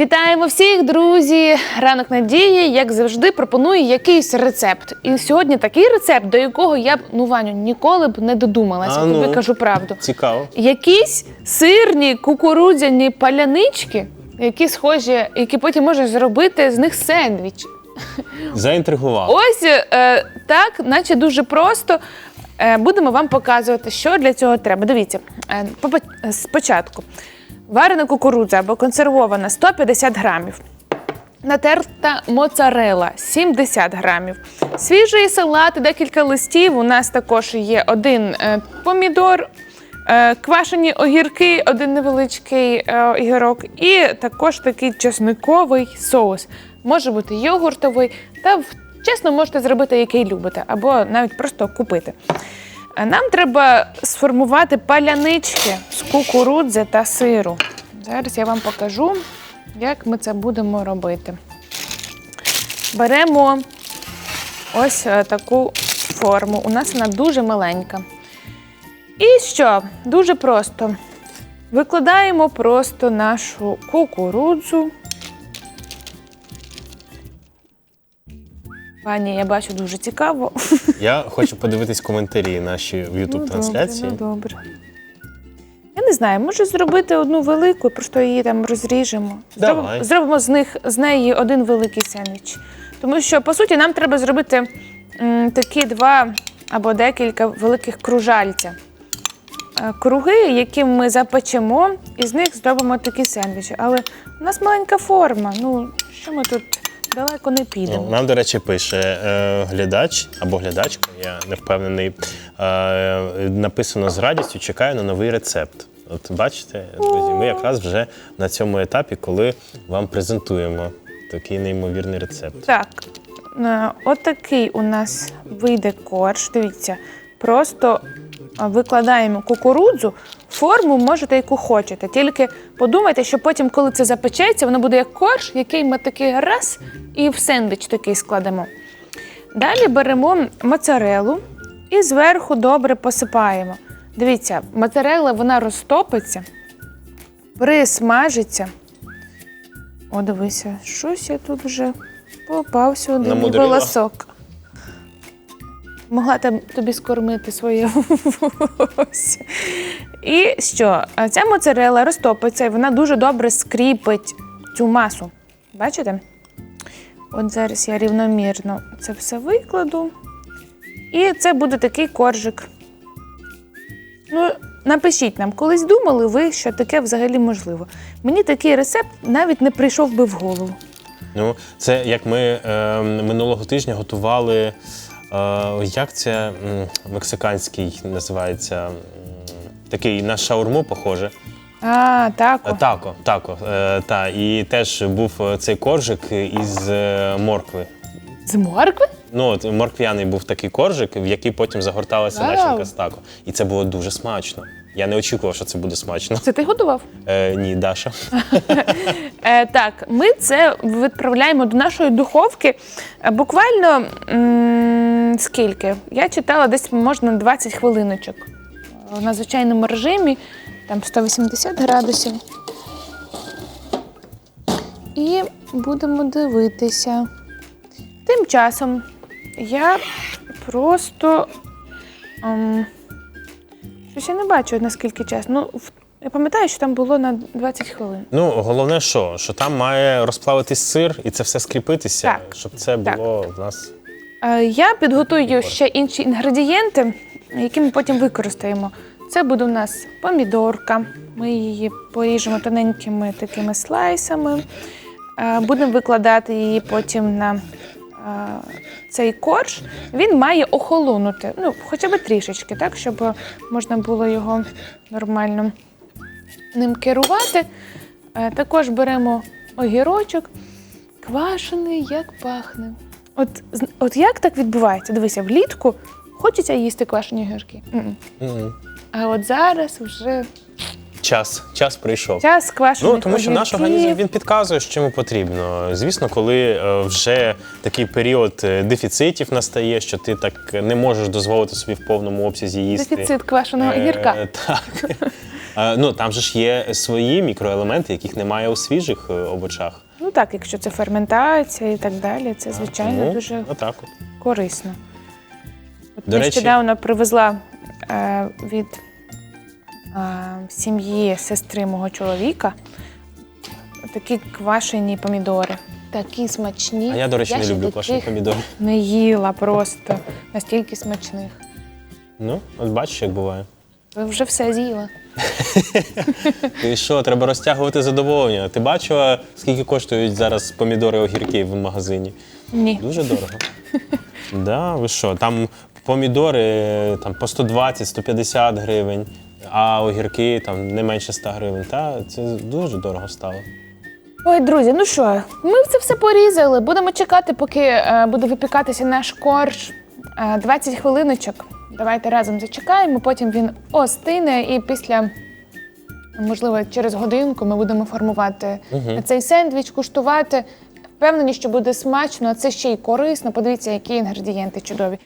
Вітаємо всіх, друзі! Ранок надії, як завжди, пропонує якийсь рецепт. І сьогодні такий рецепт, до якого я б, ну Ваню, ніколи б не додумалася, А тобі ну. кажу правду. Цікаво. Якісь сирні кукурудзяні палянички, які схожі, які потім можеш зробити з них сендвіч. Заінтригував. Ось е, так, наче дуже просто. Е, будемо вам показувати, що для цього треба. Дивіться, е, попа- спочатку варена кукурудза або консервована 150 грамів. Натерта моцарела 70 грамів. Свіжий салат, декілька листів. У нас також є один е, помідор, е, квашені огірки, один невеличкий е, огірок, і також такий чесниковий соус. Може бути йогуртовий, та чесно можете зробити, який любите, або навіть просто купити. Нам треба сформувати палянички з кукурудзи та сиру. Зараз я вам покажу, як ми це будемо робити. Беремо ось е, таку форму. У нас вона дуже маленька. І що? Дуже просто. Викладаємо просто нашу кукурудзу. Пані, я бачу дуже цікаво. Я хочу подивитись коментарі наші в youtube трансляції. Ну, добре. Я не знаю, може зробити одну велику, просто її там розріжемо. Зробимо, Давай. зробимо з них з неї один великий сендвіч. Тому що, по суті, нам треба зробити м, такі два або декілька великих кружальця. Е, Круги, які ми запечемо, і з них зробимо такі сендвічі. Але у нас маленька форма. Ну, що ми тут далеко не підемо. Ну, Нам, до речі, пише е, глядач або глядачка, я не впевнений. Е, написано з радістю, чекаю на новий рецепт. От бачите, друзі, ми якраз вже на цьому етапі, коли вам презентуємо такий неймовірний рецепт. Так, е, отакий у нас вийде корж. Дивіться, просто викладаємо кукурудзу, форму можете яку хочете. Тільки подумайте, що потім, коли це запечеться, воно буде як корж, який ми такий раз і в сендвіч такий складемо. Далі беремо моцарелу і зверху добре посипаємо. Дивіться, моцарела вона розтопиться, присмажиться. О, дивися, щось я тут вже один Намудрила? волосок. Могла там тобі скормити своє волосся. І що? Ця моцарела розтопиться, і вона дуже добре скріпить цю масу. Бачите? От зараз я рівномірно це все викладу. І це буде такий коржик. Ну, напишіть нам, колись думали ви, що таке взагалі можливо. Мені такий рецепт навіть не прийшов би в голову. Ну, це як ми е, минулого тижня готували. Як це мексиканський називається? Такий на шаурму похоже. А, так. Е, Тако, тако. Е, та, і теж був е, цей коржик із е, моркви. З моркви? Ну, от морквяний був такий коржик, в який потім загорталася Вау. начинка з тако. І це було дуже смачно. Я не очікував, що це буде смачно. Це ти готував? Е, ні, Даша. Е, так, ми це відправляємо до нашої духовки. Буквально м, скільки? Я читала десь можна 20 хвилиночок. Е, На звичайному режимі, там 180 градусів. І будемо дивитися. Тим часом я просто. ем, щось я не бачу, наскільки час. Ну, я пам'ятаю, що там було на 20 хвилин. Ну, головне, що? Що там має розплавитись сир і це все скріпитися, Так. щоб це Так. було в нас. Е, Я підготую ще інші інгредієнти, які ми потім використаємо. Це буде у нас помідорка. Ми її поріжемо тоненькими такими слайсами. Е, Будемо викладати її потім на е, цей корж. Він має охолонути, ну, хоча б трішечки, так, щоб можна було його нормально ним керувати. Також беремо огірочок, квашений, як пахне. От, от як так відбувається? Дивися, влітку хочеться їсти квашені огірки. М-м. А от зараз вже Час, час прийшов. час квашених Ну, тому що наш огірків. організм він підказує, що йому потрібно. Звісно, коли е, вже такий період е, дефіцитів настає, що ти так не можеш дозволити собі в повному обсязі їсти. Дефіцит квашеного Е, огірка. Так. Е, ну там же ж є свої мікроелементи, яких немає у свіжих е, овочах. Ну так, якщо це ферментація і так далі, це звичайно Тому дуже отак от. корисно. От До речі- нещодавно привезла е, від е, сім'ї сестри мого чоловіка такі квашені помідори. Такі смачні. А я, до речі, не ще люблю квашені таких помідори. Не їла просто настільки смачних. Ну, от бачиш, як буває. Ви вже все з'їла. І що, треба розтягувати задоволення. Ти бачила, скільки коштують зараз помідори огірки в магазині? Ні. Дуже дорого. Да, ви що? Там помідори е, там, по 120-150 гривень, а огірки там не менше 100 гривень. Та це дуже дорого стало. Ой, друзі, ну що, ми це все порізали. Будемо чекати, поки е, буде випікатися наш корж. Е, 20 хвилиночок. Давайте разом зачекаємо, потім він остине, і після, можливо, через годинку ми будемо формувати цей сендвіч, куштувати. Впевнені, що буде смачно, а це ще й корисно. Подивіться, які інгредієнти чудові.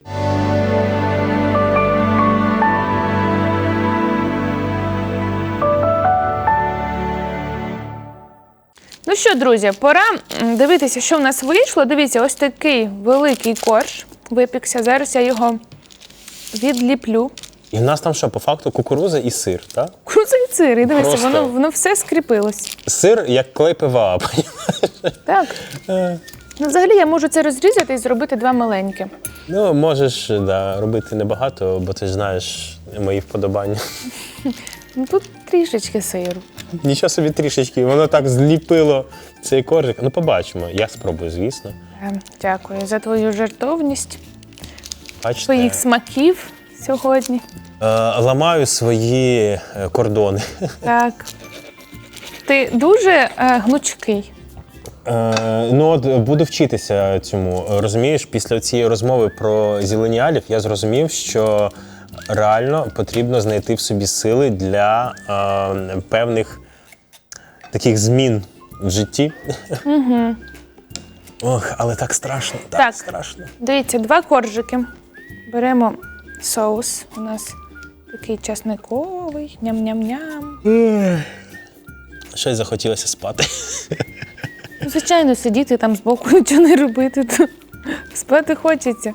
Ну що, друзі, пора дивитися, що в нас вийшло. Дивіться, ось такий великий корж випікся. Зараз я його відліплю. І в нас там що, по факту, кукуруза і сир, так? Круза і цир, і дивися, Просто- воно, воно все скріпилось. Сир як клей ПВА. Так. Ну, взагалі я можу це розрізати і зробити два маленькі. Ну, можеш да, робити небагато, бо ти ж знаєш мої вподобання. Ну тут трішечки сиру. Нічого собі трішечки, воно так зліпило цей коржик. Ну, побачимо. Я спробую, звісно. Е, Дякую за твою жертовність, Бачите, твоїх смаків сьогодні. е, ламаю свої е, кордони. Так. Ти дуже е, гнучкий. Е, ну, от буду вчитися цьому. Розумієш, після цієї розмови про зеленіалів я зрозумів, що реально потрібно знайти в собі сили для е, певних таких змін в житті. Угу. Ох, але так страшно, так, Так. страшно. Дивіться, два коржики. Беремо соус. У нас такий часниковий, ням-ням-ням. Щось захотілося спати. Ну, Звичайно, сидіти там збоку, нічого не робити, то спати хочеться.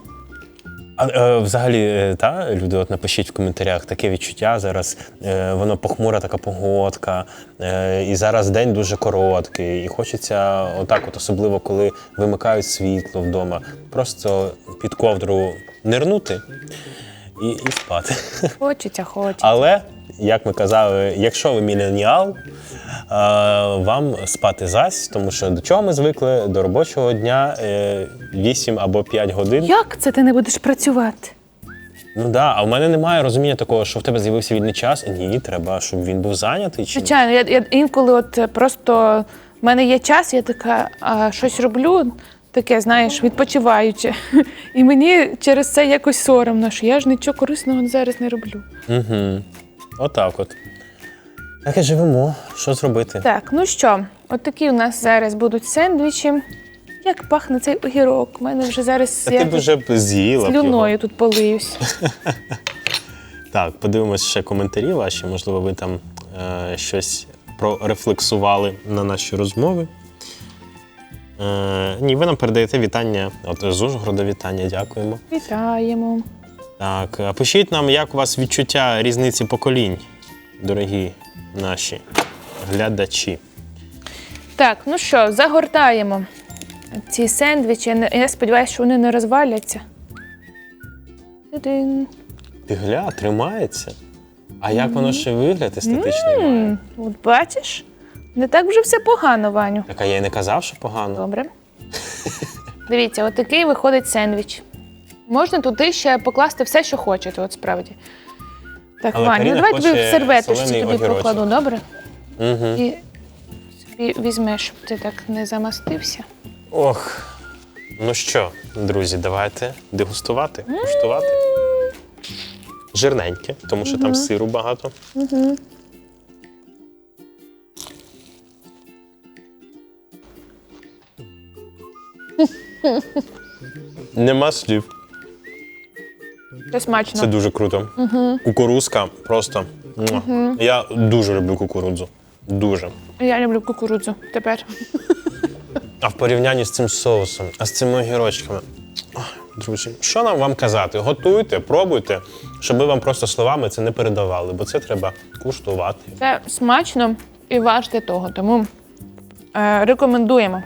А е, взагалі, е, та люди, от напишіть в коментарях таке відчуття зараз. Е, воно похмура така погодка, е, і зараз день дуже короткий. І хочеться отак, от особливо коли вимикають світло вдома, просто під ковдру нирнути і, і спати. Хочеться, хочеться. Але, як ми казали, якщо ви міленіал, е, вам спати зась, тому що до чого ми звикли? До робочого дня е, 8 або 5 годин. Як це ти не будеш працювати? Ну да, а в мене немає розуміння такого, що в тебе з'явився вільний час. Ні, треба, щоб він був зайнятий. Чи? Звичайно, я, я інколи от е, просто в мене є час, я така а, щось роблю, таке, знаєш, відпочиваюче. І мені через це якось соромно, що я ж нічого корисного зараз не роблю. Угу. Отак от. Так і живемо. Що зробити? Так, ну що, от такі у нас зараз будуть сендвічі. Як пахне цей огірок? У мене вже зараз Та я ти б вже б з'їла. б його. слюною тут полиюсь. Так, подивимось ще коментарі ваші. Можливо, ви там е, щось прорефлексували на наші розмови. Е, ні, ви нам передаєте вітання. От з Ужгорода вітання, дякуємо. Вітаємо. Так, а пишіть нам, як у вас відчуття різниці поколінь, дорогі наші глядачі. Так, ну що, загортаємо ці сендвічі. Я сподіваюся, що вони не розваляться. Ти-дин. Ти гля, тримається. А як воно ще вигляд естетичний має? От бачиш, не так вже все погано, Ваню. Так, а я й не казав, що погано. Добре. Дивіться, от такий виходить сендвіч. Можна туди ще покласти все, що хочете, от справді. Так, Але Каріна ну давай тобі хоче в серветочці солений тобі огірочок. покладу, добре? Угу. І собі візьмеш, щоб ти так не замастився. Ох. Ну що, друзі, давайте дегустувати, куштувати. Жирненьке, тому що там сиру багато. Нема слів. Це смачно. Це дуже круто. Кукурузка просто Муа. Я дуже люблю кукурудзу. Дуже. Я люблю кукурудзу тепер. А в порівнянні з цим соусом, а з цими огірочками. Друзі, що нам вам казати? Готуйте, пробуйте, щоб ми вам просто словами це не передавали, бо це треба куштувати. Це смачно і варте того, тому е, рекомендуємо.